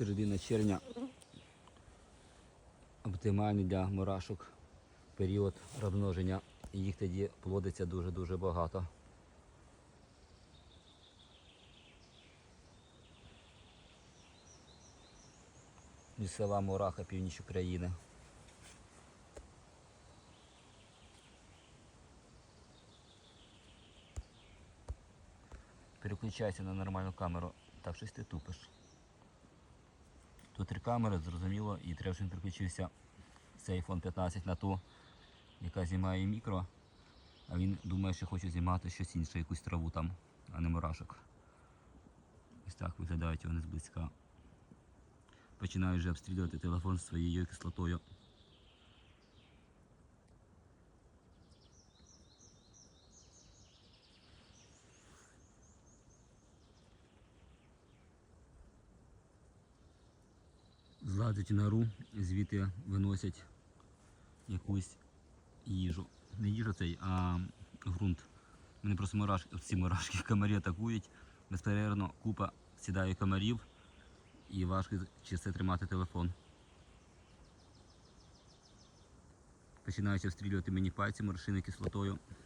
середина червня оптимальний для мурашок період розмноження. Їх тоді плодиться дуже-дуже багато. Лісова мураха північ України. Переключайся на нормальну камеру. Так, щось ти тупиш. Тут три камери, зрозуміло, і треба, щоб він переключився цей iPhone 15 на ту, яка знімає мікро, а він думає, що хоче знімати щось інше, якусь траву там, а не мурашок. Ось так виглядають вони зблизька. Починаю вже обстрілювати телефон своєю кислотою. Злазять в нору, звідти виносять якусь їжу. Не їжу цей, а ґрунт. Мене просто мурашки, ці мурашки комарі атакують. Безперервно купа сідає комарів і важко чисто тримати телефон. Починають обстрілювати мені пальці морошини кислотою.